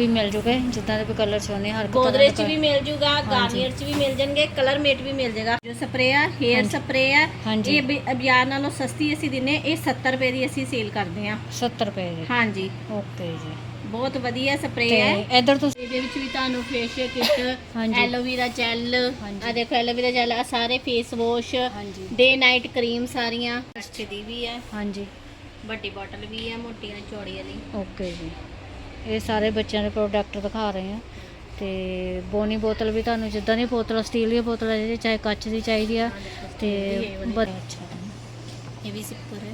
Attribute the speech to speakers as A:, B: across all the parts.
A: ਵੀ ਮਿਲ ਜੂਗੇ ਜਿੱਦਾਂ ਦੇ ਵੀ ਕਲਰ ਚਾਹੁੰਦੇ ਹਰ ਇੱਕ ਤਰ੍ਹਾਂ
B: ਗੋਦਰੇਜ ਚ ਵੀ ਮਿਲ ਜੂਗਾ ਗਾਰਨੀਅਰ ਚ ਵੀ ਮਿਲ ਜਾਣਗੇ ਕਲਰ ਮੇਟ ਵੀ ਮਿਲ ਜਾਏਗਾ ਜੋ ਸਪਰੇ ਆ ਹੇਅਰ। ਸਪਰੇ ਆ
A: ਹਾਂਜੀ।
B: ਇਹ ਬੀ- ਬਾਜ਼ਾਰ ਨਾਲੋਂ ਸਸਤੀ ਅਸੀਂ ਦਿੰਨੇ ਇਹ 70 ਰੁਪਏ ਦੀ ਅਸੀਂ ਸੇਲ ਕਰਦੇ ਆ।
A: 70 ਰੁਪਏ ਦੇ।
B: ਹਾਂਜੀ।
A: ਓਕੇ ਜੀ।
B: ਬਹੁਤ ਵਧੀਆ ਸਪਰੇ
A: ਤੇ
B: ਹੈ
A: ਇਧਰ ਤੁਸੀਂ
B: ਇਹਦੇ ਵਿੱਚ ਵੀ ਤੁਹਾਨੂੰ ਫੇਸ਼ੀਅਲ ਕਿਟ
A: ਹਾਂਜੀ।
B: ਐਲੋਵੀਰਾ ਜੈਲ
A: ਹਾਂਜੀ।
B: ਆ ਦੇਖੋ ਐਲੋਵੀਰਾ ਜੈਲ ਆ ਸਾਰੇ ਫੇਸ ਵਾਸ਼
A: ਹਾਂਜੀ।
B: ਡੇ ਨਾਈਟ ਕਰੀਮ ਸਾਰੀਆਂ। ਅੱਛੇ ਦੀ ਵੀ ਹੈ
A: ਹਾਂਜੀ।
B: ਵੱਡੀ ਬੋਟਲ ਵੀ ਹੈ ਮੋਟੀ ਵਾਲੀ ਚੌੜੀ ਵਾਲੀ
A: ਓਕੇ ਜੀ। ਇਹ ਸਾਰੇ ਬੱਚਿਆਂ ਦੇ ਪ੍ਰੋਡਕਟ ਦਿਖਾ ਰਹੇ ਆ ਤੇ ਬੋਨੀ ਬੋਤਲ ਵੀ ਤੁਹਾਨੂੰ ਜਿੱਦਾਂ ਦੀ ਬੋਤਲ ਸਟੀਲ ਦੀ ਬੋਤਲ ਹੈ ਚਾਹੇ ਕੱਚ ਦੀ ਚਾਹੀਦੀ ਆ ਤੇ
B: ਇਹ ਵੀ ਸਿੱਪਰ ਹੈ।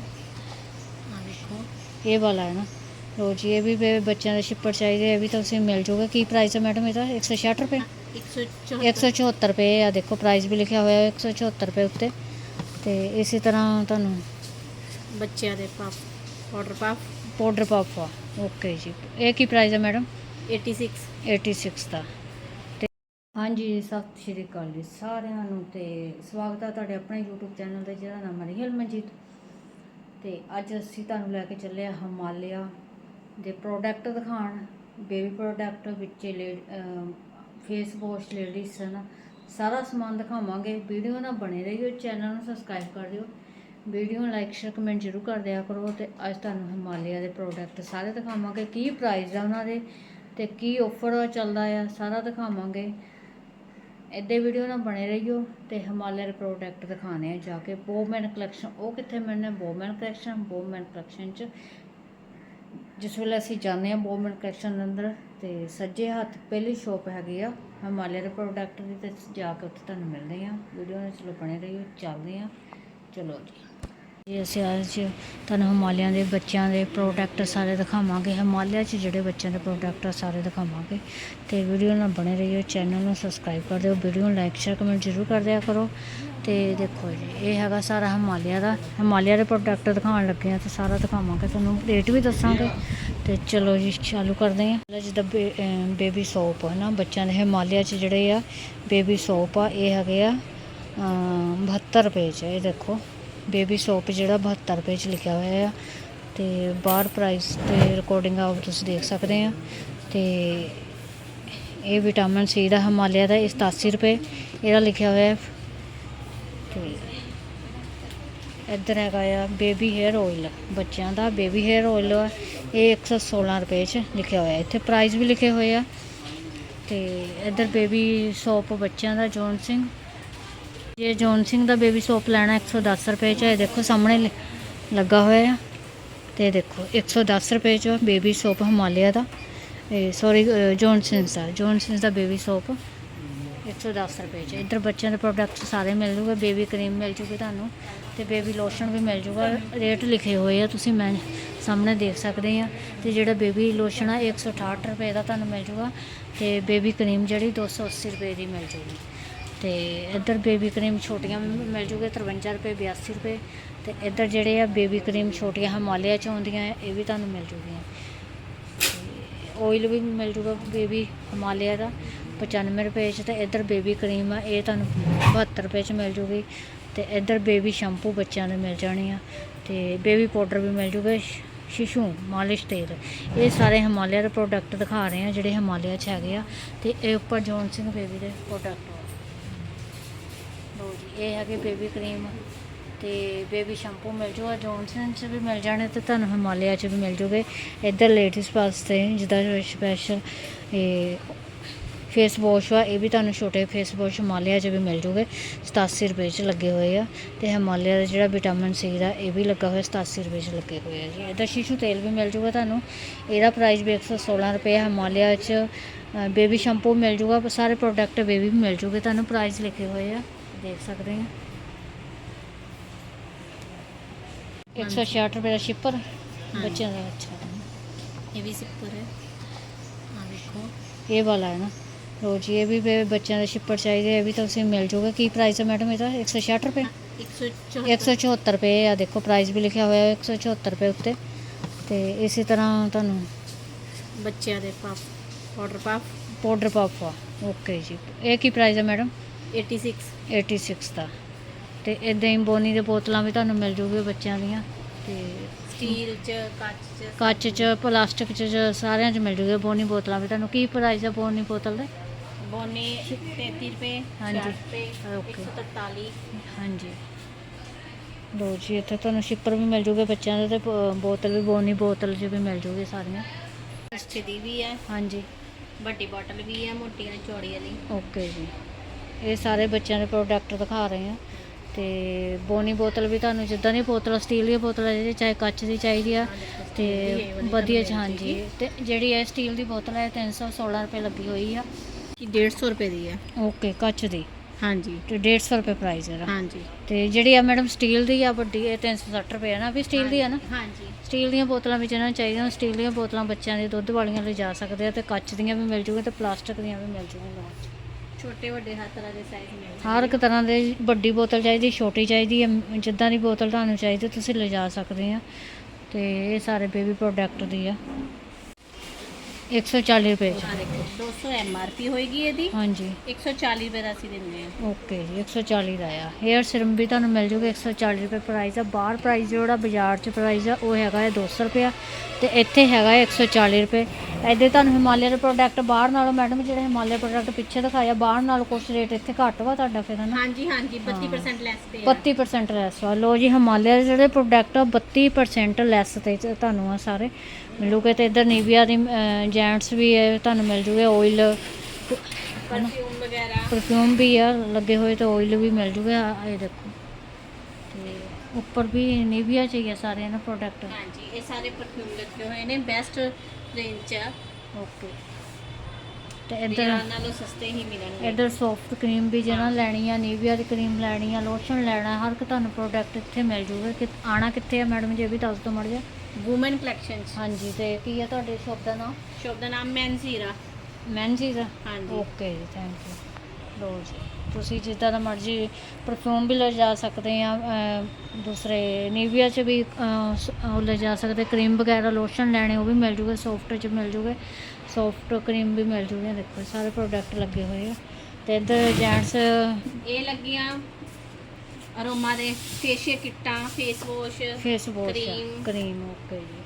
B: ਆ ਦੇਖੋ।
A: ਇਹ ਵਾਲਾ ਹੈ ਨਾ। ਲੋ ਜੀ ਇਹ ਵੀ ਬੱਚਿਆਂ ਦੇ ਸ਼ਿੱਪਰ ਚਾਹੀਦੇ ਇਹ ਵੀ ਤੁਸੀਂ ਮਿਲ ਜੂਗਾ। ਕੀ ਪ੍ਰਾਈਸ ਹੈ ਮੈਡਮ ਇਹਦਾ? 166 ਰੁਪਏ?
B: 174
A: 174 ਰੁਪਏ ਆ। ਦੇਖੋ ਪ੍ਰਾਈਸ ਵੀ ਲਿਖਿਆ ਹੋਇਆ ਹੈ 174 ਰੁਪਏ ਉੱਤੇ। ਤੇ ਇਸੇ ਤਰ੍ਹਾਂ ਤੁਹਾਨੂੰ
B: ਬੱਚਿਆਂ ਦੇ puff powder puff
A: powder puff ਆ। ਓਕੇ ਜੀ। ਇਹ ਕੀ ਪ੍ਰਾਈਸ ਹੈ ਮੈਡਮ
B: 86
A: 86 ਦਾ। ਤੇ ਹਾਂਜੀ ਸਤਿ ਸ਼੍ਰੀ ਅਕਾਲ ਜੀ ਸਾਰਿਆਂ ਨੂੰ ਤੇ ਸਵਾਗਤ ਹੈ ਤੁਹਾਡੇ ਆਪਣੇ YouTube ਚੈਨਲ ਤੇ ਜਿਹਦਾ ਨਾਮ ਹੈ ਰਿਹਲ ਮਨਜੀਤ ਤੇ ਅੱਜ ਅਸੀਂ ਤੁਹਾਨੂੰ ਲੈ ਕੇ ਚੱਲੇ ਆ ਹਿਮਾਲਿਆ ਦੇ ਪ੍ਰੋਡਕਟ ਦਿਖਾਣ ਬੇਬੀ ਪ੍ਰੋਡਕਟ ਵਿੱਚ ਫੇਸ ਵਾਸ਼ ਲੇਡੀਜ਼ ਹਨ। ਸਾਰਾ ਸਮਾਨ ਦਿਖਾਵਾਂਗੇ। ਵੀਡੀਓ ਨਾਲ ਬਣੇ ਰਹੀਓ ਚੈਨਲ ਨੂੰ ਸਬਸਕ੍ਰਾਈਬ ਕਰ ਦਿਓ। ਵੀਡੀਓ ਨੂੰ ਲਾਈਕ ਸ਼ੇਅਰ ਕਮੈਂਟ ਜ਼ਰੂਰ ਕਰ ਦਿਆ ਕਰੋ ਤੇ ਅੱਜ ਤੁਹਾਨੂੰ ਹਿਮਾਲਿਆ ਦੇ ਪ੍ਰੋਡਕਟ ਸਾਰੇ ਦਿਖਾਵਾਂਗੇ, ਕੀ ਪ੍ਰਾਈਸ ਆ ਉਹਨਾਂ ਦੇ ਤੇ ਕੀ ਆਫਰ ਚੱਲਦਾ ਆ, ਸਾਰਾ ਦਿਖਾਵਾਂਗੇ। ਇੱਦੇ ਵੀਡੀਓ ਨਾਲ ਬਣੇ ਰਹੀਓ ਤੇ ਹਿਮਾਲਿਆ ਦੇ ਪ੍ਰੋਡਕਟ ਦਿਖਾਣੇ ਆ ਜਾ ਕੇ। ਬੋਮੈਨ ਕਲੈਕਸ਼ਨ ਉਹ ਕਿੱਥੇ ਮਿਲਣੇ? ਬੋਮੈਨ ਕਲੈਕਸ਼ਨ ਬੋਮੈਨ ਕਲੈਕਸ਼ਨ ਚ। ਜਿਸ ਵੇਲੇ ਅਸੀਂ ਜਾਂਦੇ ਆ ਬੋਮੈਨ ਕਲੈਕਸ਼ਨ ਦੇ ਅੰਦਰ ਤੇ ਸੱਜੇ ਹੱਥ ਪਹਿਲੀ ਸ਼ੋਪ ਹੈਗੀ ਆ ਹਿਮਾਲਿਆ ਦੇ ਪ੍ਰੋਡਕਟ ਦੀ ਤੇ ਜਾ ਕੇ ਉੱਥੇ ਤੁਹਾਨੂੰ ਮਿਲਦੇ ਆ ਵੀਡੀਓ ਨਾਲ ਚਲੋ ਬਣੇ ਰਹੀਓ, ਚੱਲਦੇ ਆ ਚਲੋ ਜੀ। ਜੀ ਅਸੀਂ ਅੱਜ ਤੁਹਾਨੂੰ ਹਿਮਾਲਿਆ ਦੇ ਬੱਚਿਆਂ ਦੇ ਪ੍ਰੋਡਕਟ ਸਾਰੇ ਦਿਖਾਵਾਂਗੇ। ਹਿਮਾਲਿਆ 'ਚ ਜਿਹੜੇ ਬੱਚਿਆਂ ਦੇ ਪ੍ਰੋਡਕਟ ਆ, ਸਾਰੇ ਦਿਖਾਵਾਂਗੇ। ਤੇ ਵੀਡੀਓ ਨਾਲ ਬਣੇ ਰਹੀਓ ਚੈਨਲ ਨੂੰ ਸਬਸਕ੍ਰਾਈਬ ਕਰ ਦਿਓ। ਵੀਡੀਓ ਨੂੰ ਲਾਈਕ ਸ਼ੇਅਰ ਕਮੈਂਟ ਜ਼ਰੂਰ ਕਰ ਦਿਆ ਕਰੋ। ਤੇ ਦੇਖੋ ਜੀ, ਇਹ ਹੈਗਾ ਸਾਰਾ ਹਿਮਾਲਿਆ ਦਾ। ਹਿਮਾਲਿਆ ਦੇ ਪ੍ਰੋਡਕਟ ਦਿਖਾਉਣ ਲੱਗੇ ਆ ਤੇ ਸਾਰਾ ਦਿਖਾਵਾਂਗੇ ਤੁਹਾਨੂੰ। ਰੇਟ ਵੀ ਦੱਸਾਂਗੇ। ਤੇ ਚਲੋ ਜੀ, ਚਾਲੂ ਕਰਦੇ ਹਾਂ। ਜਿੱਦਾਂ ਬੇਬੀ ਸੋਪ ਹੈ ਨਾ। ਬੱਚਿਆਂ ਦੇ ਹਿਮਾਲਿਆ 'ਚ ਜਿਹੜੇ ਆ ਬੇਬੀ ਸੋਪ ਆ, ਇਹ ਹੈਗੇ ਆ, ਅਮ 72 ਰੁਪਏ 'ਚ। ਇਹ ਦੇਖੋ। ਬੇਬੀ ਸੋਪ ਜਿਹੜਾ 72 ਰੁਪਏ 'ਚ ਲਿਖਿਆ ਹੋਇਆ ਆ। ਤੇ ਬਾਹਰ ਪ੍ਰਾਈਸ ਤੇ ਰਿਕਾਰਡਿੰਗ ਆ ਤੁਸੀਂ ਦੇਖ ਸਕਦੇ ਆ। ਤੇ ਇਹ ਵਿਟਾਮਿਨ ਸੀ ਦਾ ਹਿਮਾਲਿਆ ਦਾ ਇਹ 87 ਰੁਪਏ, ਇਹਦਾ ਲਿਖਿਆ ਹੋਇਆ ਹੈ। ਤੇ ਇੱਧਰ ਹੈਗਾ ਆ ਬੇਬੀ 헤ਅਰ ਆਇਲ ਬੱਚਿਆਂ ਦਾ ਬੇਬੀ 헤ਅਰ ਆਇਲ ਇਹ 116 ਰੁਪਏ 'ਚ ਲਿਖਿਆ ਹੋਇਆ ਇੱਥੇ ਪ੍ਰਾਈਸ ਵੀ ਲਿਖੇ ਹੋਏ ਆ। ਤੇ ਇੱਧਰ ਬੇਬੀ ਸੋਪ ਬੱਚਿਆਂ ਦਾ ਜੋਨ ਸਿੰਘ। ਜੇ ਜੌਨ ਸਿੰਘ ਦਾ ਬੇਬੀ ਸੋਪ ਲੈਣਾ 110 ਰੁਪਏ 'ਚ ਹੈ ਇਹ ਦੇਖੋ ਸਾਹਮਣੇ ਲੱਗਾ ਹੋਇਆ ਆ। ਤੇ ਦੇਖੋ 110 ਰੁਪਏ 'ਚ ਬੇਬੀ ਸੋਪ ਹਿਮਾਲਿਆ ਦਾ। ਇਹ ਸੌਰੀ ਜੌਨਸਨਸ ਦਾ ਜੌਨਸਨਸ ਦਾ ਬੇਬੀ ਸੋਪ 110 ਰੁਪਏ 'ਚ। ਇੱਧਰ ਬੱਚਿਆਂ ਦੇ ਪ੍ਰੋਡਕਟ ਸਾਰੇ ਮਿਲ ਜੂਗੇ, ਬੇਬੀ ਕਰੀਮ ਮਿਲ ਜੂਗੀ ਤੁਹਾਨੂੰ, ਤੇ ਬੇਬੀ ਲੋਸ਼ਨ ਵੀ ਮਿਲ ਜੂਗਾ। ਰੇਟ ਲਿਖੇ ਹੋਏ ਆ, ਤੁਸੀਂ ਮੈਂ ਸਾਹਮਣੇ ਦੇਖ ਸਕਦੇ ਆ। ਤੇ ਜਿਹੜਾ ਬੇਬੀ ਲੋਸ਼ਨ ਆ ਇਹ 168 ਰੁਪਏ ਦਾ ਤੁਹਾਨੂੰ ਮਿਲ ਜੂਗਾ, ਤੇ ਬੇਬੀ ਕਰੀਮ ਜਿਹੜੀ 280 ਰੁਪਏ ਦੀ ਮਿਲ ਜੂਗੀ। ਤੇ ਇੱਧਰ ਬੇਬੀ ਕਰੀਮ ਛੋਟੀਆਂ ਵੀ ਮਿਲ ਜੂਗੇ 53 ਰੁਪਏ 82 ਰੁਪਏ ਤੇ ਇੱਧਰ ਜਿਹੜੇ ਆ ਬੇਬੀ ਕਰੀਮ ਛੋਟੀਆਂ ਹਿਮਾਲਿਆ ਚ ਆਉਂਦੀਆਂ, ਇਹ ਵੀ ਤੁਹਾਨੂੰ ਮਿਲ ਜੂਗੀਆਂ। ਆਇਲ ਵੀ ਮਿਲ ਜੂਗਾ ਬੇਬੀ ਹਿਮਾਲਿਆ ਦਾ 95 ਰੁਪਏ ਚ ਤੇ ਇੱਧਰ ਬੇਬੀ ਕਰੀਮ ਆ, ਇਹ ਤੁਹਾਨੂੰ 72 ਰੁਪਏ ਚ ਮਿਲ ਜੂਗੀ ਤੇ ਇੱਧਰ ਬੇਬੀ ਸ਼ੈਂਪੂ ਬੱਚਿਆਂ ਦੇ ਮਿਲ ਜਾਣੀ ਆ ਤੇ ਬੇਬੀ ਪਾਊਡਰ ਵੀ ਮਿਲ ਜੂਗਾ, ਸ਼- ਸ਼ਿਸ਼ੂ, ਮਾਲਿਸ਼ ਤੇਲ। ਇਹ ਸਾਰੇ ਹਿਮਾਲਿਆ ਦੇ ਪ੍ਰੋਡਕਟ ਦਿਖਾ ਰਹੇ ਆ, ਜਿਹੜੇ ਹਿਮਾਲਿਆ ਚ ਹੈਗੇ ਆ ਤੇ ਇਹ ਉੱਪਰ ਜੌਨ ਸਿੰਘ ਬੇਬੀ ਦੇ ਪ੍ਰੋਡਕਟ ਲੋ ਇਹ ਹੈਗੇ ਬੇਬੀ ਕਰੀਮ ਤੇ ਬੇਬੀ ਸ਼ੈਂਪੂ ਮਿਲ ਜੂਗਾ, ਜੌਨਸਨ ਚ ਵੀ ਮਿਲ ਜਾਣੇ ਤੇ ਤੁਹਾਨੂੰ ਹਿਮਾਲਿਆ ਚ ਵੀ ਮਿਲ ਜੂਗੇ। ਇੱਧਰ ਲੇਡੀਜ਼ ਵਾਸਤੇ ਜਿੱਦਾਂ ਸਪੈਸ਼ਲ ਇਹ ਫੇਸ ਵਾਸ਼ ਆ, ਇਹ ਵੀ ਤੁਹਾਨੂੰ ਛੋਟੇ ਫੇਸ ਵਾਸ਼ ਹਿਮਾਲਿਆ ਚ ਵੀ ਮਿਲ ਜੂਗੇ 87 ਰੁਪਏ ਚ ਲੱਗੇ ਹੋਏ ਆ। ਤੇ ਹਿਮਾਲਿਆ ਦਾ ਜਿਹੜਾ ਵਿਟਾਮਿਨ ਸੀ ਦਾ, ਇਹ ਵੀ ਲੱਗਾ ਹੋਇਆ 87 ਰੁਪਏ ਚ ਲੱਗੇ ਹੋਏ ਆ ਜੀ। ਇੱਧਰ ਸ਼ੀਸ਼ੂ ਤੇਲ ਵੀ ਮਿਲ ਜੂਗਾ ਤੁਹਾਨੂੰ, ਇਹਦਾ ਪ੍ਰਾਈਸ ਵੀ 116 ਰੁਪਏ ਹਿਮਾਲਿਆ ਚ ਬੇਬੀ ਸ਼ੈਂਪੂ ਮਿਲ ਜੂਗਾ, ਸਾਰੇ ਪ੍ਰੋਡਕਟ ਬੇਬੀ ਵੀ ਮਿਲ ਜੂਗੇ, ਤੁਹਾਨੂੰ ਪ੍ਰਾਈਸ ਲਿਖੇ ਹੋਏ ਆ। ਦੇਖ ਸਕਦੇ ਆ 166 ਰੁਪਏ ਦਾ ਸ਼ਿਪਰ ਬੱਚਿਆਂ ਦਾ ਅੱਛਾ
B: ਇਹ ਵੀ ਸਿੱਪਰ ਹੈ ਆ ਦੇਖੋ
A: ਇਹ ਵਾਲਾ ਹੈ ਨਾ ਲੋ ਜੀ ਇਹ ਵੀ ਬੇ- ਬੱਚਿਆਂ ਦੇ ਸ਼ਿਪਰ ਚਾਹੀਦੇ ਇਹ ਵੀ ਤੁਸੀਂ ਮਿਲ ਜੂਗਾ ਕੀ ਪ੍ਰਾਈਸ ਹੈ ਮੈਡਮ ਇਹਦਾ 166 ਰੁਪਏ
B: 174
A: 174 ਰੁਪਏ ਆ ਦੇਖੋ ਪ੍ਰਾਈਸ ਵੀ ਲਿਖਿਆ ਹੋਇਆ ਹੈ 174 ਰੁਪਏ ਉੱਤੇ ਤੇ ਇਸੇ ਤਰ੍ਹਾਂ ਤੁਹਾਨੂੰ
B: ਬੱਚਿਆਂ ਦੇ puff powder puff
A: powder puff ਆ ਓਕੇ ਜੀ ਇਹ ਕੀ ਪ੍ਰਾਈਸ ਹੈ ਮੈਡਮ
B: 86
A: 86 ਦਾ ਤੇ ਇਦਾਂ ਹੀ ਬੋਨੀ ਦੇ ਬੋਤਲਾਂ ਵੀ ਤੁਹਾਨੂੰ ਮਿਲ ਜੂਗੀ ਬੱਚਿਆਂ ਦੀਆਂ। ਤੇ
B: ਸਟੀਲ ਚ ਕੱਚ ਚ।
A: ਕੱਚ ਚ ਪਲਾਸਟਿਕ ਚ ਚ ਸਾਰਿਆਂ ਚ ਮਿਲ ਜੂਗੇ ਬੋਨੀ ਬੋਤਲਾਂ ਵੀ। ਤੁਹਾਨੂੰ ਕੀ ਪ੍ਰਾਈਸ ਹੈ ਬੋਨੀ ਬੋਤਲ ਦੇ?
B: ਬੋਨੇ 33 ਰੁਪਏ
A: ਹਾਂਜੀ।
B: 60 ਰੁਪਏ
A: ਓਕੇ।
B: 143
A: ਹਾਂਜੀ। ਲੋ ਜੀ ਇੱਥੇ ਤੁਹਾਨੂੰ ਸ਼ਿਪਰ ਵੀ ਮਿਲ ਜੂਗੇ ਬੱਚਿਆਂ ਦੇ ਤੇ ਬੋਤਲ ਵੀ ਬੋਨੀ ਬੋਤਲ ਚ ਵੀ ਮਿਲ ਜੂਗੇ ਸਾਰੀਆਂ।
B: ਅੱਛੇ ਦੀ ਵੀ ਹੈ।
A: ਹਾਂਜੀ।
B: ਵੱਡੀ ਬੋਟਲ ਵੀ ਹੈ ਮੋਟੀ ਵਾਲੀ ਚੌੜੀ ਵਾਲੀ
A: ਓਕੇ ਜੀ। ਇਹ ਸਾਰੇ ਬੱਚਿਆਂ ਦੇ ਪ੍ਰੋਡਕਟ ਦਿਖਾ ਰਹੇ ਆ ਤੇ ਬੋਨੀ ਬੋਤਲ ਵੀ ਤੁਹਾਨੂੰ ਜਿੱਦਾਂ ਦੀ ਬੋਤਲ ਸਟੀਲ ਦੀ ਬੋਤਲ ਹੈ ਜਿਹੜੀ ਚਾਹੇ ਕੱਚ ਦੀ ਚਾਹੀਦੀ ਆ ਤੇ ਵਧੀਆ ਚ ਹਾਂਜੀ। ਤੇ ਜਿਹੜੀ ਇਹ ਸਟੀਲ ਦੀ ਬੋਤਲ ਹੈ 316 ਰੁਪਏ ਲੱਗੀ ਹੋਈ ਆ।
B: ਕਿ 150 ਰੁਪਏ ਦੀ ਹੈ।
A: ਓਕੇ ਕੱਚ ਦੀ।
B: ਹਾਂਜੀ।
A: ਤੇ 150 ਰੁਪਏ ਪ੍ਰਾਈਸ ਇਹਦਾ।
B: ਹਾਂਜੀ।
A: ਤੇ ਜਿਹੜੀ ਆ ਮੈਡਮ ਸਟੀਲ ਦੀ ਆ ਵੱਡੀ ਇਹ 360 ਰੁਪਏ ਆ ਨਾ। ਵੀ ਸਟੀਲ ਦੀ ਆ ਨਾ?
B: ਹਾਂਜੀ।
A: ਸਟੀਲ ਦੀਆਂ ਬੋਤਲਾਂ ਵੀ ਜਿਹਨਾਂ ਨੂੰ ਚਾਹੀਦੀਆਂ ਸਟੀਲ ਦੀਆਂ ਬੋਤਲਾਂ ਬੱਚਿਆਂ ਦੇ ਦੁੱਧ ਵਾਲੀਆਂ ਲਿਜਾ ਸਕਦੇ ਆ ਤੇ ਕੱਚ ਦੀਆਂ ਵੀ ਮਿਲ ਜੂਗੀਆਂ ਤੇ ਪਲਾਸਟਿਕ ਦੀਆਂ ਵੀ ਮਿਲ ਜੂਗੀਆਂ।
B: ਛੋਟੇ ਵੱਡੇ ਹਰ ਤਰ੍ਹਾਂ ਦੇ ਸਾਈਜ਼ ਮਿਲ
A: ਹਰ ਇੱਕ ਤਰ੍ਹਾਂ ਦੇ ਵੱਡੀ ਬੋਤਲ ਚਾਹੀਦੀ ਛੋਟੀ ਚਾਹੀਦੀ ਹੈ ਜਿੱਦਾਂ ਦੀ ਬੋਤਲ ਤੁਹਾਨੂੰ ਚਾਹੀਦੀ ਤੁਸੀਂ ਲਿਜਾ ਸਕਦੇ ਆ। ਤੇ ਇਹ ਸਾਰੇ ਬੇਬੀ ਪ੍ਰੋਡਕਟ ਦੀ ਆ। 140 ਰੁਪਏ ਚ।
B: ਆ ਦੇਖੋ 200 ਐਮਆਰਪੀ ਹੋਏਗੀ ਇਹਦੀ।
A: ਹਾਂਜੀ।
B: 140 ਰੁਪਏ ਦਾ ਅਸੀਂ ਦਿੰਦੇ ਹਾਂ।
A: ਓਕੇ ਜੀ 140 ਦਾ ਆ। ਹੇਅਰ ਸਿਰਮ ਵੀ ਤੁਹਾਨੂੰ ਮਿਲ ਜੂਗਾ 140 ਰੁਪਏ ਪ੍ਰਾਈਸ ਆ। ਬਾਹਰ ਪ੍ਰਾਈਸ ਜਿਹੜਾ ਬਾਜ਼ਾਰ 'ਚ ਪ੍ਰਾਈਸ ਆ ਉਹ ਹੈਗਾ ਹੈ 200 ਰੁਪਏ ਤੇ ਇੱਥੇ ਹੈਗਾ ਹੈ 140 ਰੁਪਏ। ਇੱਥੇ ਤੁਹਾਨੂੰ ਹਿਮਾਲਿਆ ਦੇ ਪ੍ਰੋਡਕਟ ਬਾਹਰ ਨਾਲੋਂ ਮੈਡਮ ਜਿਹੜੇ ਹਿਮਾਲਿਆ ਪ੍ਰੋਡਕਟ ਪਿੱਛੇ ਦਿਖਾਇਆ ਬਾਹਰ ਨਾਲੋਂ ਕੁਛ ਰੇਟ ਇੱਥੇ ਘੱਟ ਵਾ ਤੁਹਾਡਾ ਫਿਰ ਹਨਾ?
B: ਹਾਂਜੀ ਹਾਂਜੀ 32% ਲੈਸ ਤੇ ਆ।
A: 32% ਲੈਸ ਆ ਲੋ ਜੀ ਹਿਮਾਲਿਆ ਦੇ ਜਿਹੜੇ ਪ੍ਰੋਡਕਟ ਆ 32% ਲੈਸ ਤੇ ਤੁਹਾਨੂੰ ਆ ਸਾਰੇ। ਮਿਲੂਗੇ ਤੇ ਇਧਰ ਨੀਵੀਆ ਦੀ ਜੈਂਟਸ ਵੀ ਹੈ ਤੁਹਾਨੂੰ ਮਿਲ ਜੂਗੇ ਆਇਲ
B: ਪਰਫਿਊਮ ਵਗੈਰਾ।
A: ਪਰਫਿਊਮ ਵੀ ਆ ਲੱਗੇ ਹੋਏ ਤੇ ਆਇਲ ਵੀ ਮਿਲ ਜੂਗਾ ਇਹ ਦੇਖੋ। ਤੇ ਉੱਪਰ ਵੀ ਨੀਵੀਆ ਚਾਹੀਏ ਸਾਰੇ ਇਹਨਾਂ ਪ੍ਰੋਡਕਟ
B: ਹਾਂਜੀ ਇਹ ਸਾਰੇ ਪਰਫਿਊਮ ਲੱਗੇ ਹੋਏ ਨੇ ਬੈਸਟ ਰੇਂਜ ਆ।
A: ਓਕੇ ਤੇ ਇਧਰ
B: ਨਾਲੋਂ ਸਸਤੇ ਹੀ ਮਿਲਣਗੇ।
A: ਇਧਰ ਸੌਫਟ ਕਰੀਮ ਵੀ ਜਿਹਨਾਂ ਲੈਣੀ ਆ ਨੀਵੀਆ ਦੀ ਕਰੀਮ ਲੈਣੀ ਆ ਲੋਸ਼ਨ ਲੈਣਾ ਹਰ ਇੱਕ ਤੁਹਾਨੂੰ ਪ੍ਰੋਡਕਟ ਇੱਥੇ ਮਿਲ ਜੂਗਾ। ਕਿ ਆਣਾ ਕਿੱਥੇ ਆ ਮੈਡਮ ਜੀ ਇਹ ਵੀ ਦੱਸ ਦਿਓ ਮੜ ਜਾ
B: ਔਮਨ ਕਲੈਕਸ਼ਨ ਚ
A: ਹਾਂਜੀ ਤੇ ਕੀ ਆ ਤੁਹਾਡੇ ਸ਼ੌਪ ਦਾ ਨਾਮ?
B: ਸ਼ੋਪ ਦਾ ਨਾਮ ਮੈਨਜ਼ੀਰਾ
A: ਮੈਨਜੀ ਦਾ
B: ਹਾਂਜੀ।
A: ਓਕੇ ਜੀ ਥੈਂਕ ਯੂ ਲੋ ਜੀ ਤੁਸੀਂ ਜਿੱਦਾਂ ਦਾ ਮਰਜ਼ੀ ਪਰਫਿਊਮ ਵੀ ਲੈ ਜਾ ਸਕਦੇ ਆ ਦੂਸਰੇ ਨੀਵੀਆ ਚ ਵੀ ਅਹ, ਸ- ਉਹ ਲੈ ਜਾ ਸਕਦੇ ਕਰੀਮ ਵਗੈਰਾ ਲੋਸ਼ਨ ਲੈਣੇ ਉਹ ਵੀ ਮਿਲ ਜੂਗੇ ਸੌਫਟ ਚ ਮਿਲ ਜੂਗੇ ਸੌਫਟ ਕਰੀਮ ਵੀ ਮਿਲ ਜੂਗੇ ਦੇਖੋ ਸਾਰੇ ਪ੍ਰੋਡਕਟ ਲੱਗੇ ਹੋਏ ਆ। ਤੇ ਇੱਧਰ ਜੈਂਟਸ
B: ਇਹ ਲੱਗੀਆਂ ਅਰੋਮਾ ਦੇ ਫੇਸ਼ੀਅਲ ਕਿੱਟਾਂ face wash
A: face wash
B: Cream।
A: Cream okay ਜੀ।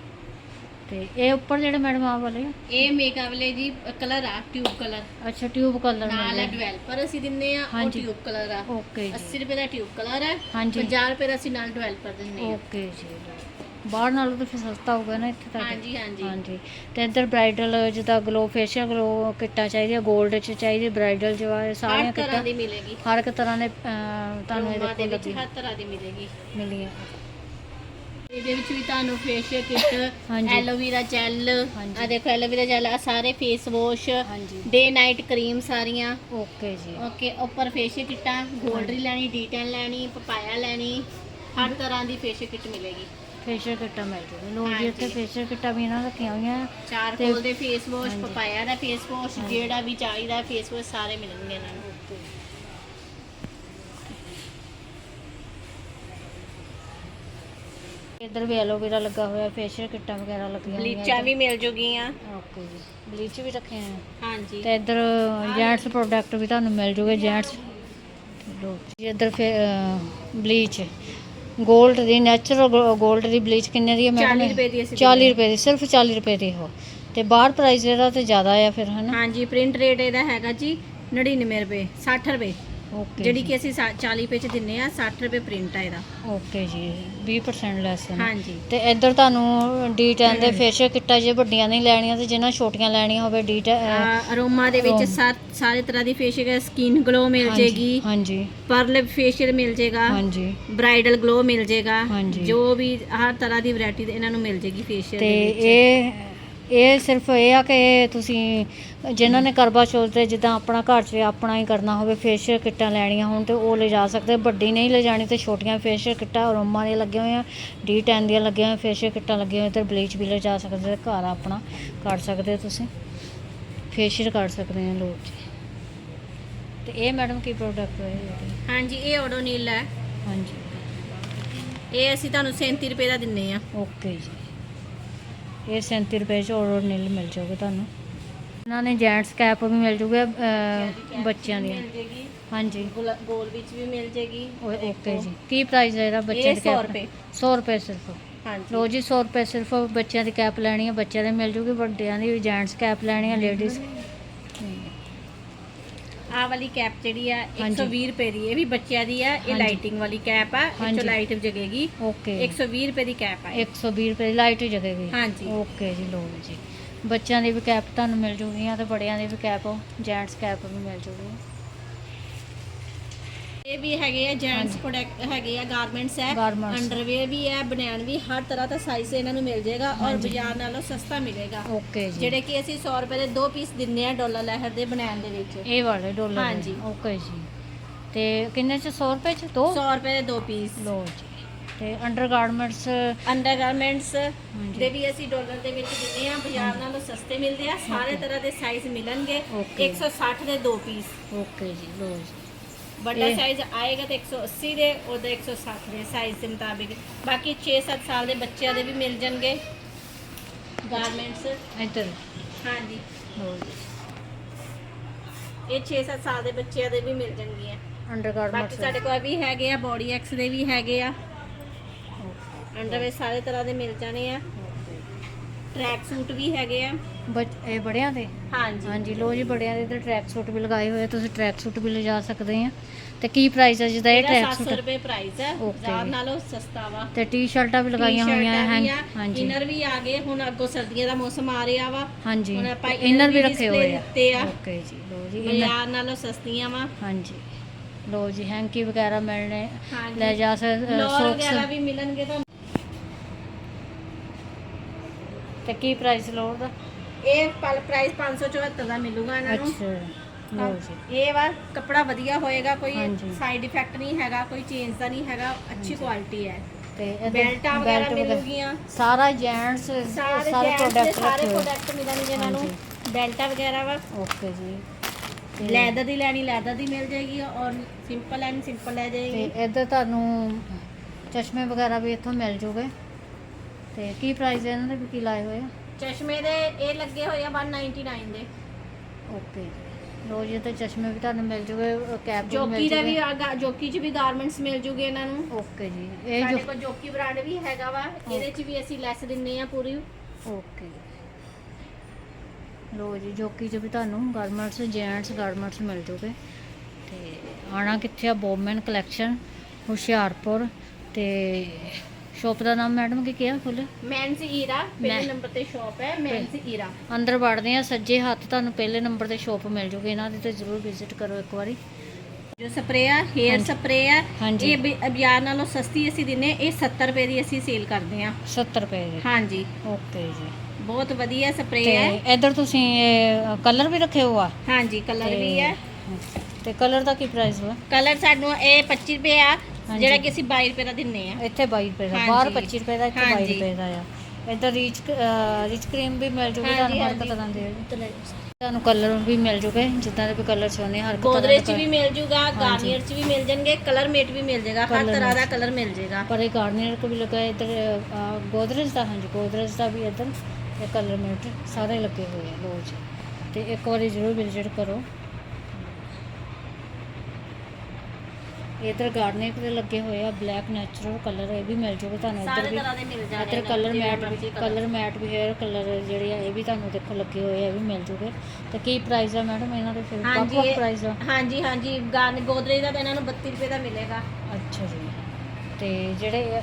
A: ਤੇ ਇਹ ਉੱਪਰ ਜਿਹੜੇ ਮੈਡਮ ਆ ਵਾਲੇ
B: ਇਹ ਮੇਕਅਪ ਵਾਲੇ ਜੀ ਕਲਰ ਆ ਟਿਊਬ ਕਲਰ
A: ਅੱਛਾ ਟਿਊਬ ਕਲਰ
B: ਨਾਲ
A: ਮਿਲ
B: ਡਿਵੈਲਪਰ ਅਸੀਂ ਦਿੰਨੇ ਆ ਉਹ
A: ਹਾਂਜੀ।
B: ਟਿਊਬ ਕਲਰ ਆ।
A: ਓਕੇ ਜੀ।
B: 80 ਰੁਪਏ ਦਾ ਟਿਊਬ ਕਲਰ ਹੈ
A: ਹਾਂਜੀ।
B: 50 ਰੁਪਏ ਦਾ ਅਸੀਂ ਨਾਲ ਡਿਵੈਲਪਰ ਦਿੰਨੇ ਆ।
A: ਓਕੇ ਜੀ ਬਾਹਰ ਨਾਲੋਂ ਤਾਂ ਫਿਰ ਸਸਤਾ ਹੋਊਗਾ ਨਾ ਇੱਥੇ ਤਾਂ
B: ਹਾਂਜੀ ਹਾਂਜੀ।
A: ਹਾਂਜੀ। ਤੇ ਇੱਧਰ ਬ੍ਰਾਈਡਲ ਜਿੱਦਾਂ ਗਲੋ ਫੇਸ਼ੀਅਲ ਗਲੋ ਕਿੱਟਾਂ ਚਾਹੀਦੀਆਂ 골ਡ ਚ ਚਾਹੀਦੀ ਬ੍ਰਾਈਡਲ ਚ ਵਾ, ਇਹ ਸਾਰੀਆਂ
B: ਹਰ ਤਰ੍ਹਾਂ
A: ਕਿੱਟਾਂ।
B: ਦੀ ਮਿਲੇਗੀ।
A: ਹਰ ਇੱਕ ਤਰ੍ਹਾਂ ਦੇ ਤੁਹਾਨੂੰ ਇਹਦੇ ਕੋਲ ਲੱਗੀ
B: ਹਰ ਤਰ੍ਹਾਂ ਦੀ ਮਿਲੇਗੀ।
A: ਮਿਲੀਆਂ।
B: ਇਹਦੇ ਵਿੱਚ ਵੀ ਤੁਹਾਨੂੰ ਫੇਸ਼ੀਅਲ ਕਿੱਟ। Aloe vera gel. ਆ ਦੇਖੋ ਐਲੋਵੇਰਾ ਜੈਲ ਆ ਸਾਰੇ face wash day night cream ਸਾਰੀਆਂ।
A: ਓਕੇ ਜੀ।
B: ਓਕੇ ਉੱਪਰ ਫੇਸ਼ੀਅਲ ਕਿੱਟਾਂ ਗੋਲਡਰੀ ਲੈਣੀ ਡੀ10 ਲੈਣੀ ਪਪਾਇਆ ਲੈਣੀ ਹਰ ਤਰ੍ਹਾਂ ਦੀ ਫੇਸ਼ੀਅਲ ਕਿੱਟ ਮਿਲੇਗੀ।
A: ਫੇਸ਼ੀਅਲ ਕਿੱਟਾਂ ਮਿਲ ਜੂਗੀ। ਲੋ ਜੀ ਇੱਥੇ। ਫੇਸ਼ੀਅਲ ਕਿੱਟਾਂ ਵੀ ਇਹਨਾਂ ਰੱਖੀਆਂ ਹੋਈਆਂ। ਆ।
B: ਚਾਰ
A: ਤੇ-
B: ਕੋਲ ਦੇ ਫੇਸ ਵਾਸ਼। ਪਪਾਇਆ ਦਾ ਫੇਸ ਵਾਸ਼। ਜਿਹੜਾ ਵੀ ਚਾਹੀਦਾ ਫੇਸ ਵਾਸ਼ ਸਾਰੇ ਮਿਲਣਗੇ ਇਹਨਾਂ ਨੂੰ।
A: ਇੱਧਰ ਵੀ ਐਲੋਵੇਰਾ ਲੱਗਾ ਹੋਇਆ ਫੇਸ਼ੀਅਲ ਕਿੱਟਾਂ ਵਗੈਰਾ ਲੱਗੀਆਂ ਹੋਈਆਂ
B: ਬਲੀਚਾਂ ਵੀ ਮਿਲ ਜੂਗੀਆਂ।
A: ਓਕੇ ਜੀ। ਬਲੀਚ ਵੀ ਰੱਖੇ ਆ
B: ਹਾਂਜੀ।
A: ਤੇ ਇੱਧਰ ਜੈਂਟਸ ਪ੍ਰੋਡਕਟ ਵੀ ਤੁਹਾਨੂੰ ਮਿਲ ਜੂਗੇ ਜੈਂਟਸ ਲੋ ਜੀ ਇੱਧਰ ਬਲੀਚ। 골ਡ ਦੀ ਨੈਚੁਰਲ 골ਡ ਦੀ ਬਲੀਚ ਕਿੰਨੇ ਦੀ ਹੈ ਮੈਡਮ
B: 40 ਰੁਪਏ ਦੀ ਅਸੀਂ
A: 40 ਰੁਪਏ ਦੀ ਸਿਰਫ 40 ਰੁਪਏ ਦੀ ਹੋ। ਤੇ ਬਾਹਰ ਪ੍ਰਾਈਸ ਇਹਦਾ ਤੇ ਜ਼ਿਆਦਾ ਆ ਫਿਰ ਹਨਾ?
B: ਹਾਂਜੀ ਪ੍ਰਿੰਟ ਰੇਟ ਇਹਦਾ ਹੈਗਾ ਜੀ 99 ਰੁਪਏ 60 ਰੁਪਏ।
A: ਓਕੇ
B: ਜਿਹੜੀ ਕਿ ਅਸੀਂ ਸਾ- 40 ਰੁਪਏ ਚ ਦਿੰਨੇ ਆ 60 ਰੁਪਏ ਪ੍ਰਿੰਟ ਆ ਇਹਦਾ।
A: ਓਕੇ ਜੀ 20% ਲੈਸ।
B: ਹਾਂਜੀ।
A: ਤੇ ਇੱਧਰ ਤੁਹਾਨੂੰ D10 ਦੇ ਫੇਸ਼ੀਅਲ ਕਿੱਟਾਂ ਜੇ ਵੱਡੀਆਂ ਨਹੀਂ ਲੈਣੀਆਂ ਤੇ ਜਿਹਨਾਂ ਛੋਟੀਆਂ ਲੈਣੀਆਂ ਹੋਵੇ D10
B: ਅਰੋਮਾ ਦੇ ਵਿੱਚ ਸਾਰੇ ਤਰ੍ਹਾਂ ਦੀ ਫੇਸ਼ੀਅਲ ਸਕਿਨ ਗਲੋ ਮਿਲ ਜੇਗੀ
A: ਹਾਂਜੀ।
B: ਪਰਲ ਫੇਸ਼ੀਅਲ ਮਿਲ ਜੇਗਾ
A: ਹਾਂਜੀ।
B: ਬ੍ਰਾਈਡਲ ਗਲੋ ਮਿਲ ਜੇਗਾ। ਜੋ ਵੀ ਹਰ ਤਰ੍ਹਾਂ ਦੀ ਵੈਰਾਈਟੀ ਇਹਨਾਂ ਨੂੰ ਮਿਲ ਜੇਗੀ ਫੇਸ਼ੀਅਲ
A: ਤੇ
B: ਦੇ ਵਿੱਚ।
A: ਇਹ ਇਹ ਸਿਰਫ ਇਹ ਆ ਕਿ ਤੁਸੀਂ ਜਿਨ੍ਹਾਂ ਨੇ ਕਰਵਾ ਚੌਥ ਤੇ ਜਿੱਦਾਂ ਆਪਣਾ ਘਰ 'ਚ ਆਪਣਾ ਹੀ ਕਰਨਾ ਹੋਵੇ ਫੇਸ਼ੀਅਲ ਕਿੱਟਾਂ ਲੈਣੀਆਂ ਹੋਣ ਤੇ ਉਹ ਲੈ ਜਾ ਸਕਦੇ। ਵੱਡੀ ਨਹੀਂ ਲੈ ਜਾਣੀ ਤੇ ਛੋਟੀਆਂ ਫੇਸ਼ੀਅਲ ਕਿੱਟਾਂ ਅਰੋਮਾ ਦੀਆਂ ਲੱਗੀਆਂ ਹੋਈਆਂ D10 ਦੀਆਂ ਲੱਗੀਆਂ ਹੋਈਆਂ ਫੇਸ਼ੀਅਲ ਕਿੱਟਾਂ ਲੱਗੀਆਂ ਹੋਈਆਂ ਤੇ ਬਲੀਚ ਵੀ ਲੈ ਜਾ ਸਕਦੇ ਤੇ ਘਰ ਆਪਣਾ ਕਰ ਸਕਦੇ ਤੁਸੀਂ। ਫੇਸ਼ੀਅਲ ਕਰ ਸਕਦੇ ਹੋ ਲੋਕ। ਜੀ ਤੇ ਇਹ ਮੈਡਮ ਕੀ ਪ੍ਰੋਡਕਟ ਹੈ?
B: ਹਾਂਜੀ ਇਹ ਓਡੋਨੀਲ ਹੈ।
A: ਹਾਂਜੀ।
B: ਇਹ ਅਸੀਂ ਤੁਹਾਨੂੰ 37 ਰੁਪਏ ਦਾ ਦਿੰਨੇ ਆ।
A: ਓਕੇ ਜੀ। ਇਹ 37 ਰੁਪਏ ਚ ਔਰ ਨੀਲ ਮਿਲ ਜਾਊਗਾ ਤੁਹਾਨੂੰ। ਇਹਨਾਂ ਨੇ ਜੈਂਟਸ ਕੈਪ ਵੀ ਮਿਲ ਜੂਗਾ ਬੱਚਿਆਂ
B: ਜੇਗੀ
A: ਹਾਂਜੀ।
B: ਗੋਲ ਵਿੱਚ ਵੀ ਮਿਲ ਜੇਗੀ
A: ਓਕੇ ਜੀ। ਕੀ ਪ੍ਰਾਈਸ ਹੈ ਇਹਦਾ ਬੱਚੇ
B: ਇਹ
A: ਦੇ
B: 100
A: cap
B: ਰੁਪਏ।
A: 100 ਰੁਪਏ ਸਿਰਫ।
B: ਹਾਂਜੀ।
A: ਲੋ ਜੀ 100 ਰੁਪਏ ਸਿਰਫ ਬੱਚਿਆਂ ਦੀ ਕੈਪ ਲੈਣੀ ਹੈ ਬੱਚਿਆਂ ਦੇ ਮਿਲ ਜੂਗੀ ਵੱਡਿਆਂ ਦੀ ਵੀ ਜੈਂਟਸ ਕੈਪ ਲੈਣੀ ਹੈ ਲੇਡੀਜ਼
B: ਆਹ ਵਾਲੀ ਕੈਪ ਜਿਹੜੀ ਆ
A: ਹਾਂਜੀ।
B: 120 ਰੁਪਏ ਦੀ ਇਹ ਵੀ ਬੱਚਿਆਂ ਦੀ ਆ ਇਹ। ਲਾਈਟਿੰਗ ਵਾਲੀ ਕੈਪ ਆ ਇਹ। ਚੋਂ ਲਾਈਟ ਜਗੇਗੀ
A: ਓਕੇ
B: 120 ਰੁਪਏ ਦੀ ਕੈਪ ਆ ਇਹ।
A: 120 ਰੁਪਏ ਦੀ ਲਾਈਟ ਜਗੇਗੀ
B: ਹਾਂਜੀ
A: ਓਕੇ ਜੀ ਲੋ ਜੀ ਬੱਚਿਆਂ ਦੀ ਵੀ ਕੈਪ ਤੁਹਾਨੂੰ ਮਿਲ ਜੂਗੀਆਂ ਤੇ ਬੜਿਆਂ ਦੀ ਵੀ ਕੈਪ ਜੈਂਟਸ ਕੈਪ ਵੀ ਮਿਲ ਜੂਗੀ
B: ਇਹ ਵੀ ਹੈਗੇ ਆ ਜੈਂਟਸ। ਪ੍ਰੋਡਕਟ ਹੈਗੇ ਆ ਗਾਰਮੈਂਟਸ ਹੈ
A: Garments।
B: ਅੰਡਰਵੇਅਰ ਵੀ ਹੈ ਬਨਿਆਨ ਵੀ ਹਰ ਤਰ੍ਹਾਂ ਦਾ ਸਾਈਜ਼ ਇਹਨਾਂ ਨੂੰ ਮਿਲ ਜਾਏਗਾ ਔਰ। ਬਾਜ਼ਾਰ ਨਾਲੋਂ ਸਸਤਾ ਮਿਲੇਗਾ।
A: ਓਕੇ ਜੀ।
B: ਜਿਹੜੇ ਕਿ ਅਸੀਂ 100 ਰੁਪਏ ਦੇ ਦੋ ਪੀਸ ਦਿੰਨੇ ਆ ਡਾਲਰ ਲਹਿਰ ਦੇ ਬਨਿਆਨ ਦੇ ਵਿੱਚ।
A: ਇਹ ਵਾਲੇ ਡਾਲਰ
B: ਹਾਂਜੀ।
A: ਓਕੇ ਜੀ। ਤੇ ਕਿੰਨੇ ਚ 100 ਰੁਪਏ ਚ? ਦੋ?
B: 100 ਰੁਪਏ ਦੇ ਦੋ ਪੀਸ
A: ਲੋ ਜੀ। ਤੇ ਅੰਡਰ ਗਾਰਮੈਂਟਸ
B: ਅੰਡਰਗਾਰਮੈਂਟਸ
A: ਹਾਂਜੀ।
B: ਦੇ ਵੀ ਅਸੀਂ ਡਾਲਰ ਦੇ ਵਿੱਚ ਦਿੰਨੇ ਆ ਬਾਜ਼ਾਰ ਨਾਲੋਂ ਸਸਤੇ ਮਿਲਦੇ ਆ ਸਾਰੇ ਤਰ੍ਹਾਂ ਦੇ ਸਾਈਜ਼ ਮਿਲਣਗੇ।
A: Okay।
B: 160 ਦੇ ਦੋ ਪੀਸ
A: ਓਕੇ ਜੀ ਲੋ ਜੀ।
B: ਵੱਡਾ ਸਾਈਜ਼ ਆਏਗਾ ਤੇ 180 ਦੇ ਉਹਦਾ 160 ਦੇ ਸਾਈਜ਼ ਦੇ ਮੁਤਾਬਿਕ। ਬਾਕੀ 6-7 ਸਾਲ ਦੇ ਬੱਚਿਆਂ ਦੇ ਵੀ ਮਿਲ ਜਾਣਗੇ। ਗਾਰਮੈਂਟਸ
A: ਇੱਧਰ।
B: ਹਾਂਜੀ। ਇਹ 6-7 ਸਾਲ ਦੇ ਬੱਚਿਆਂ ਦੇ ਵੀ ਮਿਲ ਜਾਣਗੀਆਂ।
A: ਅੰਡਰ
B: ਬਾਕੀ ਸਾਡੇ ਕੋਲ ਵੀ ਹੈਗੇ ਆ ਬੋਡੀ ਐਕਸ ਦੇ ਵੀ ਹੈਗੇ ਆ। ਅੰਡਰਵੇ ਸਾਰੇ ਤਰ੍ਹਾਂ ਦੇ ਮਿਲ ਜਾਣੇ ਆ। ਟਰੈਕ ਸੂਟ ਵੀ ਹੈਗੇ ਆ।
A: ਬਚ ਇਹ ਬੜਿਆਂ ਦੇ?
B: ਹਾਂਜੀ।
A: ਹਾਂਜੀ ਲੋ ਜੀ ਬੜਿਆਂ ਦੇ ਤੇ ਟਰੈਕ ਸੂਟ ਵੀ ਲਗਾਏ ਹੋਏ ਆ, ਤੁਸੀਂ ਟਰੈਕ ਸੂਟ ਵੀ ਲਿਜਾ ਸਕਦੇ ਆ। ਤੇ ਕੀ ਪ੍ਰਾਈਸ ਹੈ ਜਿਹਦਾ ਇਹ
B: ਇਹਦਾ
A: ਟਰੈਕ
B: 700
A: ਸੂਟ
B: ਰੁਪਏ ਪ੍ਰਾਈਸ ਹੈ
A: Okay।
B: ਨਾਲੋਂ ਸਸਤਾ ਵਾ।
A: ਤੇ ਟੀ-ਸ਼ਰਟਾਂ ਵੀ ਲਗਾਈਆਂ ਹੋਈਆਂ ਹਨ। ਹਾਂਜੀ।
B: ਇਨਰ ਵੀ ਆ ਗਏ। ਹੁਣ ਅੱਗੋਂ ਸਰਦੀਆਂ ਦਾ ਮੌਸਮ ਆ ਰਿਹਾ ਵਾ।
A: ਹਾਂਜੀ।
B: ਹੁਣ ਆਪਾਂ
A: ਇਨਰ ਵੀ ਰੱਖੇ ਹੋਏ ਆ।
B: ਦਿੱਤੇ ਆ।
A: ਓਕੇ ਜੀ ਲੋ ਜੀ inner-
B: ਬਾਜ਼ਾਰ ਨਾਲੋਂ ਸਸਤੀਆਂ ਵਾ।
A: ਹਾਂਜੀ। ਲੋ ਜੀ ਹੈਂਕੀ ਵਗੈਰਾ ਮਿਲਣੇ।
B: ਹਾਂਜੀ।
A: ਲੈ ਜਾ ਸਕਦੇ
B: ਲੋਰ ਵਗੈਰਾ
A: ਸੋਕਸ
B: ਵੀ ਮਿਲਣਗੇ ਤੁਹਾਨੂੰ।
A: ਤੇ ਕੀ ਪ੍ਰਾਈਸ ਲੋਰ ਦਾ?
B: ਇਹ ਪਲ ਪ੍ਰਾਈਸ 574 ਦਾ ਮਿਲੂਗਾ ਇਹਨਾਂ ਨੂੰ।
A: ਅੱਛਾ ਲੋ ਜੀ।
B: ਇਹ ਵਾ ਕੱਪੜਾ ਵਧੀਆ ਹੋਏਗਾ ਕੋਈ
A: ਹਾਂਜੀ।
B: ਸਾਈਡ ਇਫੈਕਟ ਨਹੀਂ ਹੈਗਾ ਕੋਈ ਚੇਂਜ ਦਾ ਨਹੀਂ ਹੈਗਾ ਅੱਛੀ ਕੁਆਲਿਟੀ ਹੈ।
A: ਤੇ ਇਹਦੇ
B: ਬੈਲਟਾਂ ਵਗੈਰਾ
A: belt
B: ਮਿਲੂਗੀਆਂ।
A: ਸਾਰਾ ਜੈਂਟਸ
B: ਸਾਰੇ
A: ਸਾਰੇ
B: gents ਦੇ
A: ਪ੍ਰੋਡਕਟ
B: ਸਾਰੇ
A: ਰੱਖੇ
B: ਪ੍ਰੋਡਕਟ ਮਿਲਣਗੇ ਇਹਨਾਂ ਨੂੰ। ਬੈਲਟਾਂ ਵਗੈਰਾ ਵਾ।
A: ਓਕੇ ਜੀ। ਤੇ-
B: ਲੈਦਰ ਦੀ ਲੈਣੀ ਲੈਦਰ ਦੀ ਮਿਲ ਜਾਏਗੀ ਔਰ ਸਿੰਪਲ ਲੈਣੀ ਸਿੰਪਲ ਲੈ
A: ਤੇ
B: ਜਾਏਗੀ।
A: ਇੱਧਰ ਤੁਹਾਨੂੰ ਚਸ਼ਮੇ ਵਗੈਰਾ ਵੀ ਇੱਥੋਂ ਮਿਲ ਜੂਗੇ। ਤੇ ਕੀ ਪ੍ਰਾਈਸ ਹੈ ਇਹਨਾਂ ਦੇ ਕੀ ਲਾਏ ਹੋਏ ਆ?
B: ਚਸ਼ਮੇ ਦੇ ਇਹ ਲੱਗੇ ਹੋਏ ਆ 199 ਦੇ।
A: ਓਕੇ ਲੋ ਜੀ ਤੇ ਚਸ਼ਮੇ ਵੀ ਤੁਹਾਨੂੰ ਮਿਲ ਜੂਗੇ ਕੈਪ ਵੀ ਮਿਲ
B: ਜੋਕੀ ਦਾ ਵੀ ਜੋਕੀ 'ਚ ਵੀ ਗਾਰਮੈਂਟਸ ਮਿਲ ਜੂਗੇ ਇਹਨਾਂ ਨੂੰ।
A: ਓਕੇ ਜੀ ਇਹ
B: ਸਾਡੇ
A: ਜੋ
B: ਕੋਲ ਜੋਕੀ ਬ੍ਰਾਂਡ ਵੀ ਹੈਗਾ ਵਾ ਇਹਦੇ 'ਚ ਵੀ ਅਸੀਂ ਲੈਸ ਦਿੰਨੇ ਆ ਪੂਰੀ।
A: ਓਕੇ ਲੋ ਜੀ ਜੋਕੀ ਚ ਵੀ ਤੁਹਾਨੂੰ ਗਾਰਮੈਂਟਸ ਜੈਂਟਸ ਗਾਰਮੈਂਟਸ ਮਿਲ ਜੂਗੇ। ਤੇ ਆਣਾ ਕਿੱਥੇ ਆ? ਬੋਮਨ ਕਲੈਕਸ਼ਨ ਹੁਸ਼ਿਆਰਪੁਰ ਤੇ ਸ਼ੋਪ ਦਾ ਨਾਮ ਮੈਡਮ ਕੀ ਕਿਹਾ? ਖੁੱਲੇ
B: ਮੈਨਸ ਈਰਾ ਪਹਿਲੇ ਨੰਬਰ ਤੇ ਸ਼ਾਪ ਹੈ ਮੈਨਸ ਈਰਾ
A: ਅੰਦਰ ਵੜਦੇ ਆ ਸੱਜੇ ਹੱਥ ਤੁਹਾਨੂੰ ਪਹਿਲੇ ਨੰਬਰ ਤੇ ਸ਼ੋਪ ਮਿਲ ਜੂਗੀ। ਇਹਨਾਂ ਦੀ ਤੇ ਜ਼ਰੂਰ ਵਿਜ਼ਿਟ ਕਰੋ ਇੱਕ ਵਾਰੀ।
B: ਜੋ ਸਪਰੇ ਆ ਹੇਅਰ। ਸਪਰੇ ਆ
A: ਹਾਂਜੀ।
B: ਇਹ ਵੀ ਬਾਜ਼ਾਰ ਨਾਲੋਂ ਸਸਤੀ ਅਸੀਂ ਦਿੰਨੇ ਇਹ 70 ਰੁਪਏ ਦੀ ਅਸੀਂ ਸੇਲ ਕਰਦੇ ਆ
A: 70 ਰੁਪਏ ਦੇ।
B: ਹਾਂਜੀ।
A: ਓਕੇ ਜੀ।
B: ਬਹੁਤ ਵਧੀਆ ਸਪਰੇ ਹੈ।
A: ਇੱਧਰ ਤੁਸੀਂ ਕਲਰ ਵੀ ਰੱਖੇ ਹੋ ਆ?
B: ਹਾਂਜੀ ਕਲਰ ਵੀ ਹੈ।
A: ਤੇ ਕਲਰ ਦਾ ਕੀ ਪ੍ਰਾਈਸ ਵਾ?
B: ਕਲਰ ਸਾਨੂੰ ਇਹ 25 ਰੁਪਏ ਆ
A: ਹਾਂਜੀ।
B: ਜਿਹੜਾ ਕਿ ਅਸੀਂ 22 ਰੁਪਏ ਦਾ ਦਿੰਨੇ ਆ
A: ਇੱਥੇ 22 ਰੁਪਏ ਦਾ
B: ਹਾਂਜੀ।
A: ਬਾਹਰ 25 ਰੁਪਏ ਦਾ ਇੱਥੇ 22
B: ਹਾਂਜੀ।
A: ਰੁਪਏ ਦਾ ਆ ਇੱਧਰ ਰੀਚ ਰਿਚ ਕਰੀਮ ਵੀ ਮਿਲ ਜੂਗੀ ਤੁਹਾਨੂੰ ਹਰ
B: ਹਾਂਜੀ।
A: ਤਰ੍ਹਾਂ ਦੇ ਤੁਹਾਨੂੰ ਕਲਰ ਵੀ ਮਿਲ ਜੂਗੇ ਜਿੱਦਾਂ ਦੇ ਵੀ ਕਲਰ ਚਾਹੁੰਦੇ ਹਰ ਇੱਕ ਤਰ੍ਹਾਂ
B: ਗੋਦਰੇਜ ਚ
A: ਦਾ
B: ਵੀ ਮਿਲ ਜੂਗਾ ਗਾਰਨੀਅਰ ਚ ਵੀ ਮਿਲ ਜਾਣਗੇ ਕਲਰ ਮੇਟ ਵੀ ਮਿਲ ਜਾਏਗਾ ਹਰ
A: Colour
B: ਤਰ੍ਹਾਂ ਦਾ। ਕਲਰ ਮਿਲ ਜਾਏਗਾ
A: ਪਰ ਇਹ ਗਾਰਨੀਅਰ ਕੋ ਵੀ ਲੱਗਾ ਹੈ ਇੱਧਰ ਗੋਦਰੇਜ ਦਾ ਹਾਂਜੀ ਗੋਦਰੇਜ ਦਾ ਵੀ ਇੱਧਰ ਇਹ ਕਲਰ ਮੇਟ ਸਾਰੇ ਲੱਗੇ ਹੋਏ ਆ ਰੋਜ਼ ਤੇ ਇੱਕ ਵਾਰੀ ਜ਼ਰੂਰ ਵਿਜ਼ਿਟ ਕਰੋ ਇੱਧਰ ਗਾਰਨੀਅਰ ਦੇ ਲੱਗੇ ਹੋਏ ਆ ਬਲੈਕ ਨੈਚੁਰਲ ਕਲਰ ਇਹ ਵੀ ਮਿਲ ਜੂਗਾ ਤੁਹਾਨੂੰ ਇੱਧਰ
B: ਸਾਰੇ
A: ਵੀ।
B: ਤਰ੍ਹਾਂ ਦੇ ਮਿਲ ਜਾਣਗੇ
A: ਇੱਧਰ ਕਲਰ ਮੈਟ ਵੀ ਕਲਰ ਮੈਟ ਵੀ ਹੈਅਰ ਕਲਰ ਜਿਹੜੇ ਆ ਇਹ ਵੀ ਤੁਹਾਨੂੰ ਦੇਖੋ ਲੱਗੇ ਹੋਏ ਆ ਇਹ ਵੀ ਮਿਲ ਜੂਗੇ। ਤੇ ਕੀ ਪ੍ਰਾਈਸ ਆ ਮੈਡਮ ਇਹਨਾਂ ਦੇ ਫਿਰ?
B: ਹਾਂਜੀ,
A: ਵੱਖ ਵੱਖ
B: ਇਹ-
A: ਪ੍ਰਾਈਸ ਆ?
B: ਹਾਂਜੀ ਹਾਂਜੀ ਗਾਨ ਗੋਦਰੇਜ ਦਾ ਤਾਂ ਇਹਨਾਂ ਨੂੰ 32 ਰੁਪਏ ਦਾ ਮਿਲੇਗਾ।
A: ਅੱਛਾ ਜੀ। ਤੇ ਜਿਹੜੇ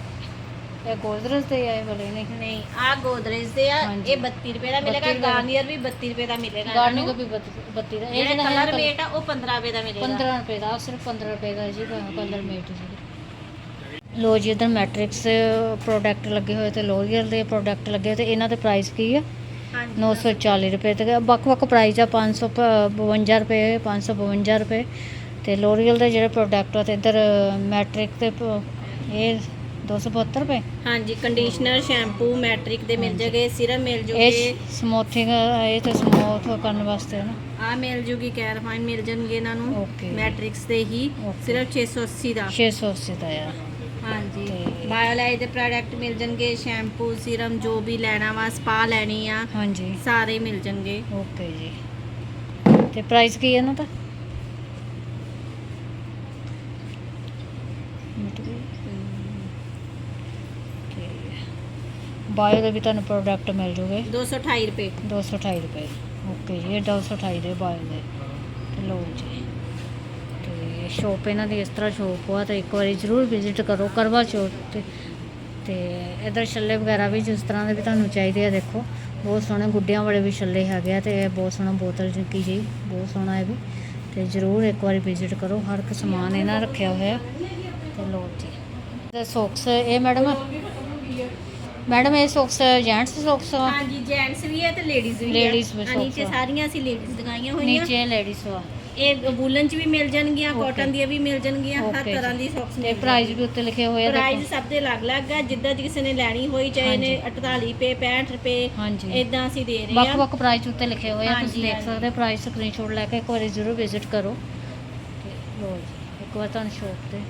A: ਇਹ- ਗੋਦਰੇਜ ਦੇ ਆਏ ਵਾਲੇ ਨੇ।
B: ਨਹੀਂ ਆ ਗੋਦਰੇਜ ਦੇ ਆ
A: ਹਾਂਜੀ।
B: ਇਹ 32 ਰੁਪਏ ਦਾ
A: 32
B: ਮਿਲੇਗਾ
A: ਰੁਪਏ ਦਾ।
B: ਗਾਰਨੀਅਰ ਵੀ 32 ਰੁਪਏ ਦਾ ਮਿਲੇਗਾ
A: ਗਾਰਨੀ ਕੋ ਵੀ 32 ਦਾ ਇਹ
B: ਜਿਹੜਾ
A: ਜਿਹੜਾ ਹੈ
B: ਕਲਰ ਮੇਟ ਆ ਉਹ 15 ਰੁਪਏ ਦਾ ਮਿਲੇਗਾ।
A: 15 ਰੁਪਏ ਦਾ ਸਿਰਫ 15 ਰੁਪਏ ਦਾ ਜੀ ਕਲਰ ਮੇਟ ਜੀ ਲੋ ਜੀ ਇਧਰ ਮੈਟ੍ਰਿਕਸ ਪ੍ਰੋਡਕਟ ਲੱਗੇ ਹੋਏ ਤੇ ਲੋਰੀਅਲ ਦੇ ਪ੍ਰੋਡਕਟ ਲੱਗੇ ਹੋਏ ਤੇ ਇਹਨਾਂ ਦੇ ਪ੍ਰਾਈਸ ਕੀ ਆ?
B: ਹਾਂਜੀ।
A: 940 ਰੁਪਏ ਤੇ। ਵੱਖ-ਵੱਖ ਪ੍ਰਾਈਸ ਆ 552 ਰੁਪਏ 552 ਰੁਪਏ। ਤੇ ਲੋਰੀਅਲ ਦੇ ਜਿਹੜੇ ਪ੍ਰੋਡਕਟ ਆ ਤੇ ਇਧਰ ਮੈਟ੍ਰਿਕ ਤੇ ਪ- ਇਹ 272 ਰੁਪਏ?
B: ਹਾਂਜੀ ਕੰਡੀਸ਼ਨਰ ਸ਼ੈਂਪੂ ਮੈਟ੍ਰਿਕ ਦੇ ਮਿਲ ਜਾਗੇ ਸਿਰਮ ਮਿਲ ਜੂਗੇ।
A: ਇਹ ਸਮੂਥਿੰਗ ਇਹ ਤੇ ਸਮੂਥ ਕਰਨ ਵਾਸਤੇ ਹੈ ਨਾ?
B: ਆ ਮਿਲ ਜੂਗੀ ਕੈਰਫਾਈਨ ਮਿਲ ਜਾਣਗੇ ਇਹਨਾਂ ਨੂੰ।
A: Okay.
B: ਮੈਟ੍ਰਿਕਸ ਦੇ ਹੀ।
A: Okay.
B: ਸਿਰਫ 680 ਦਾ।
A: 680 ਦਾ ਆ
B: ਹਾਂਜੀ।
A: ਤੇ-
B: ਬਾਇਓਲਾਈਜ ਦੇ ਪ੍ਰੋਡਕਟ ਮਿਲ ਜਾਣਗੇ ਸ਼ੈਂਪੂ ਸਿਰਮ ਜੋ ਵੀ ਲੈਣਾ ਵਾ ਸਪਾ ਲੈਣੀ ਆ।
A: ਹਾਂਜੀ।
B: ਸਾਰੇ ਮਿਲ ਜਾਣਗੇ।
A: ਓਕੇ ਜੀ। ਤੇ ਪ੍ਰਾਈਸ ਕੀ ਹੈ ਇਹਨਾਂ ਦਾ ਮਿਟ ਗਈ ਤੇ ਬਾਇਓ ਦੇ ਵੀ ਤੁਹਾਨੂੰ ਪ੍ਰੋਡਕਟ ਮਿਲ ਜੂਗੇ।
B: 228 ਰੁਪਏ।
A: 228 ਰੁਪਏ। ਓਕੇ ਜੀ ਇਹ 228 ਦੇ ਬਾਇਓ ਦੇ। ਤੇ ਲਓ ਜੀ। ਤੇ ਸ਼ੋਪ ਇਹਨਾਂ ਦੀ ਇਸ ਤਰ੍ਹਾਂ ਸ਼ੋਪ ਆ ਤੇ ਇੱਕ ਵਾਰੀ ਜ਼ਰੂਰ ਵਿਜ਼ਿਟ ਕਰੋ ਕਰਵਾ ਚੌਥ ਤੇ ਤੇ ਇਧਰ ਛੱਲੇ ਵਗੈਰਾ ਵੀ ਜਿਸ ਤਰ੍ਹਾਂ ਦੇ ਵੀ ਤੁਹਾਨੂੰ ਚਾਹੀਦੇ ਆ ਦੇਖੋ। ਬਹੁਤ ਸੋਹਣੇ ਗੁੱਡਿਆਂ ਵਾਲੇ ਵੀ ਛੱਲੇ ਹੈਗੇ ਆ ਤੇ ਇਹ ਬਹੁਤ ਸੋਹਣਾ ਬੋਤਲ ਚੁੱਕੀ ਜੀ ਬਹੁਤ ਸੋਹਣਾ ਇਹ ਵੀ। ਤੇ ਜ਼ਰੂਰ ਇੱਕ ਵਾਰੀ ਵਿਜ਼ਿਟ ਕਰੋ ਹਰ ਇੱਕ ਸਮਾਨ ਇਹਨਾਂ ਰੱਖਿਆ ਹੋਇਆ। ਤੇ ਲਓ ਜੀ। ਤੇ ਸੌਕਸ ਇਹ ਮੈਡਮ? ਮੈਡਮ ਇਹ ਸੌਕਸ ਜੈਂਟਸ ਸੌਕਸ ਆ।
B: ਹਾਂਜੀ ਜੈਂਟਸ ਵੀ ਹੈ ਤੇ ਲੇਡੀਜ਼ ਵੀ
A: Ladies ਵੀ
B: ਹੈ ਹਾਂ, ਨੀਚੇ
A: ਆ।
B: ਸਾਰੀਆਂ ਅਸੀਂ ਲੇਡੀਜ਼ ਦਿਖਾਈਆਂ ਹੋਈਆਂ।
A: ਨੀਚੇ ਲੇਡੀਜ਼ ਆ।
B: ਇਹ ਵੂਲਨ ਚ ਵੀ ਮਿਲ ਜਾਣਗੀਆਂ
A: Okay.
B: ਕਾਟਨ ਦੀਆਂ ਵੀ ਮਿਲ ਜਾਣਗੀਆਂ ਹਰ
A: Okay
B: ਤਰ੍ਹਾਂ
A: ਜੀ।
B: ਦੀ ਸੌਕਸ
A: ਤੇ ਪ੍ਰਾਈਸ ਵੀ ਉੱਤੇ ਲਿਖੇ ਹੋਏ ਆ
B: ਪ੍ਰਾਈਸ
A: ਦੇਖੋ
B: ਸਭ ਦੇ ਅਲੱਗ-ਅਲੱਗ ਆ ਜਿੱਦਾਂ ਦੀ ਕਿਸੇ ਨੇ ਲੈਣੀ ਹੋਈ ਚਾਹੇ ਨੇ 48 ਰੁਪਏ 65 ਰੁਪਏ
A: ਹਾਂਜੀ।
B: ਇਦਾਂ ਅਸੀਂ ਦੇ ਰਹੇ ਹਾਂ
A: ਵੱਖ ਪ੍ਰਾਈਸ ਉੱਤੇ ਲਿਖੇ ਹੋਏ ਆ
B: ਹਾਂਜੀ,
A: ਤੁਸੀਂ ਦੇਖ
B: ਹਾਂਜੀ।
A: ਸਕਦੇ ਪ੍ਰਾਈਸ ਸਕਰੀਨਸ਼ਾਟ ਲੈ ਕੇ ਇੱਕ ਵਾਰੀ ਜ਼ਰੂਰ ਵਿਜ਼ਿਟ ਕਰੋ। ਤੇ ਲੋ ਜੀ ਇੱਕ ਵਾਰ ਤੁਹਾਨੂੰ ਸ਼ੋਪ ਤੇ।